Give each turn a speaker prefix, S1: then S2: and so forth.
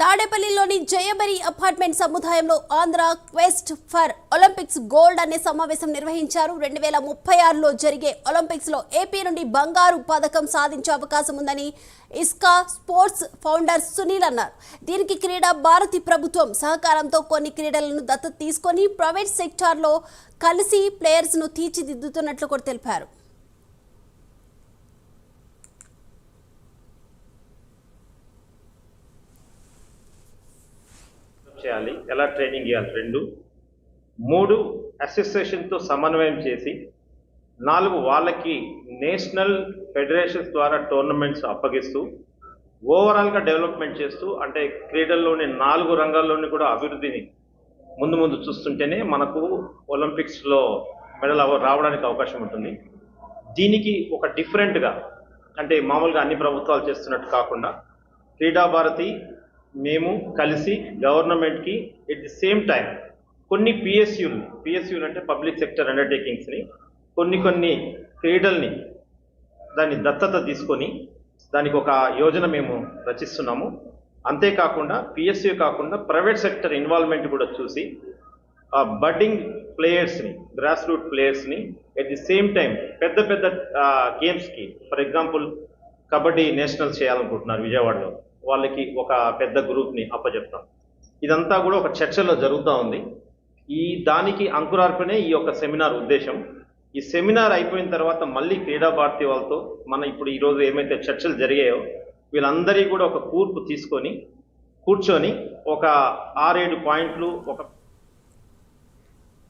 S1: తాడేపల్లిలోని జయబరి apartment సముదాయంలో Andhra quest for Olympics gold అనే సమావేశం నిర్వహించారు. రెండు వేల ముప్పై ఆరులో జరిగే ఒలింపిక్స్లో ఏపీ నుండి బంగారు పథకం సాధించే అవకాశం ఉందని ఇస్కా స్పోర్ట్స్ ఫౌండర్ సునీల్ అన్నారు. దీనికి క్రీడా భారతి ప్రభుత్వం సహకారంతో కొన్ని క్రీడలను దత్తత తీసుకొని ప్రైవేట్ సెక్టార్లో కలిసి ప్లేయర్స్ను తీర్చిదిద్దుతున్నట్లు కూడా తెలిపారు.
S2: చేయాలి. ఎలా ట్రైనింగ్ ఇవ్వాలి? రెండు. మూడు అసోసియేషన్తో సమన్వయం చేసి నాలుగు వాళ్ళకి నేషనల్ ఫెడరేషన్స్ ద్వారా టోర్నమెంట్స్ అప్పగిస్తూ ఓవరాల్గా డెవలప్మెంట్ చేస్తూ అంటే క్రీడల్లోని నాలుగు రంగాల్లోని కూడా అభివృద్ధిని ముందు ముందు చూస్తుంటేనే మనకు ఒలింపిక్స్లో మెడల్ అవ రావడానికి అవకాశం ఉంటుంది. దీనికి ఒక డిఫరెంట్గా అంటే మామూలుగా అన్ని ప్రభుత్వాలు చేస్తున్నట్టు కాకుండా క్రీడా భారతి మేము కలిసి గవర్నమెంట్కి ఎట్ ది సేమ్ టైం కొన్ని పిఎస్యూని పిఎస్యూలు అంటే పబ్లిక్ సెక్టర్ అండర్టేకింగ్స్ని కొన్ని కొన్ని క్రీడల్ని దాన్ని దత్తత తీసుకొని దానికి ఒక యోజన మేము రచిస్తున్నాము. అంతేకాకుండా పిఎస్యూ కాకుండా ప్రైవేట్ సెక్టర్ ఇన్వాల్వ్మెంట్ కూడా చూసి ఆ బడ్డింగ్ ప్లేయర్స్ని గ్రాస్ రూట్ ప్లేయర్స్ని ఎట్ ది సేమ్ టైం పెద్ద పెద్ద గేమ్స్కి ఫర్ ఎగ్జాంపుల్ కబడ్డీ నేషనల్ చేయాలనుకుంటున్నారు విజయవాడలో. వాళ్ళకి ఒక పెద్ద గ్రూప్ని అప్పచెప్తాం ఇదంతా కూడా ఒక చర్చలో జరుగుతూ ఉంది. ఈ దానికి అంకురార్పణే ఈ యొక్క సెమినార్ ఉద్దేశం. ఈ సెమినార్ అయిపోయిన తర్వాత మళ్ళీ క్రీడా భారతి వాళ్ళతో మన ఇప్పుడు ఈరోజు ఏమైతే చర్చలు జరిగాయో వీళ్ళందరి కూడా ఒక కూర్పు తీసుకొని కూర్చొని ఒక ఆరేడు పాయింట్లు ఒక